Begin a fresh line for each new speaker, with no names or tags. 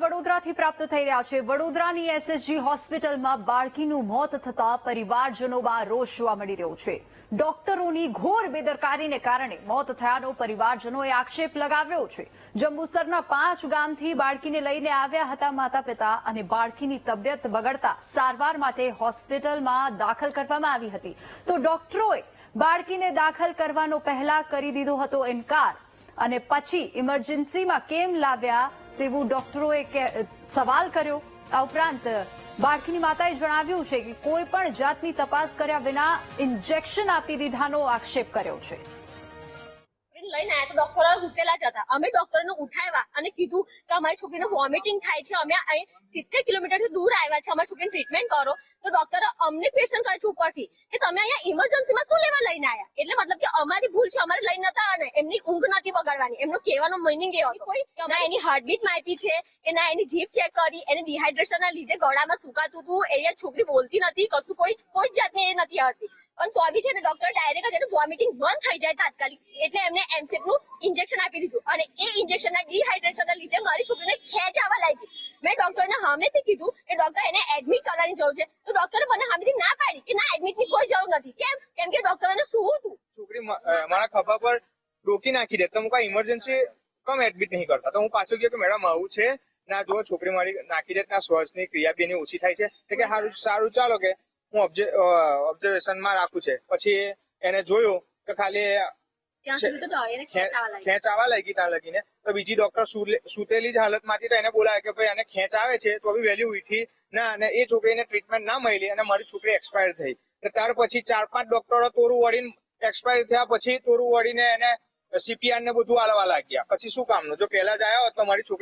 વડોદરાથી પ્રાપ્ત થઈ રહ્યા છે. વડોદરાની એસએસજી હોસ્પિટલમાં બાળકીનું મોત થતા પરિવારજનોમાં રોષ જોવા મળી રહ્યો છે. ડોક્ટરોની ઘોર બેદરકારીને કારણે મોત થયાનો પરિવારજનોએ આક્ષેપ લગાવ્યો છે. જંબુસરના પાંચ ગામથી બાળકીને લઈને આવ્યા હતા માતા પિતા અને બાળકીની તબિયત બગડતા સારવાર માટે હોસ્પિટલમાં દાખલ કરવામાં આવી હતી. તો ડોક્ટરોએ બાળકીને દાખલ કરવાનો પહેલા કરી દીધો હતો ઇનકાર અને પછી ઇમરજન્સીમાં કેમ લાવ્યા તેવું ડોક્ટરોએ સવાલ કર્યો. આ ઉપરાંત બાળકીની માતાએ જણાવ્યું છે કે કોઈ પણ જાતની તપાસ કર્યા વિના ઇન્જેક્શન આપી દીધાનો આક્ષેપ કર્યો છે.
લઈને તો ડોક્ટરો ઉઠેલા જ હતા. અમે ડોક્ટરને ઉઠાવ્યા અને કીધું કે અમારી છોકરીને વોમિટિંગ થાય છે. અમે અહીં સિત્તેર કિલોમીટરથી દૂર આવ્યા છે. અમારી છોકરીને ટ્રીટમેન્ટ કરો. તો ડોક્ટરે અમને ક્વેશ્ચન કરે છે ઉપરથી કે તમે અહીંયા ઇમરજન્સીમાં શું લેવા લઈને આવ્યા એટલે મતલબ કે અમારી ભૂલ છે અમારે લઈને નતા અને એમની ઊંઘ નથી બગાડવાની. એમનો કહેવાનો મિનિંગ એ હતો કોઈ ના એની હાર્ટબીટ માપી છે કે ના એની જીભ ચેક કરી એને ડિહાઇડ્રેશનના લીધે ગળામાં સુકાતું હતું એ છોકરી બોલતી નથી કશું કોઈ કોઈ જાતની એ નથી આવતી પણ તો બી છે ને ડોક્ટર ડાયરેક્ટ જ એનું વોમિટિંગ બંધ થઈ જાય તાત્કાલિક. એટલે એમને એમસેટનું ઇન્જેક્શન આપી દીધું. અને એ ઇન્જેક્શન ના ડિહાઇડ્રેશન ના લીધે મારી છોકરીને ખેંચ આવવા લાગી. મેં ડોક્ટરને સામેથી કીધું કે ડોક્ટર એને એડમિટ કરવાની જરૂર છે. તો ડોક્ટરે મને સામેથી ના પાડી કે ના એડમિટની કોઈ જરૂર નથી. કેમ? કેમ કે ડોક્ટરોને શું હતું?
છોકરી મારા ખભા પર ડોકી નાખી દે તો કોઈ ઇમરજન્સી કમ એડમિટ નહીં કરતા. તો હું પાછો ગયો કે મેડમ આવું છે. ના જો છોકરી મારી નાખી દે ના શ્વાસની ક્રિયા બી એની ઓછી થાય છે. તો કે સારું સારું ચાલો કે હું ઓબ્ઝર્વેશનમાં રાખું છે. પછી એને જોયું કે ખાલી
ખેંચ આવા લાગી.
ત્યાં લગીને. તો બીજી ડોક્ટર સુતેલી જ હાલતમાંથી તો એને બોલાવે કે ભાઈ એને ખેંચ આવે છે તો બી વહેલી ઉઠી ના અને એ છોકરીને ટ્રીટમેન્ટ ના મળી અને મારી છોકરી એક્સપાયર થઈ. ત્યાર પછી ચાર પાંચ ડોક્ટરો તોરું વળીને એક્સપાયર થયા. પછી તોરું વળીને એને સીપીઆર ને બધું આલવા લાગ્યા. પછી શું કામનું? જો પહેલા જ આવ્યા હોત તો મારી છોકરી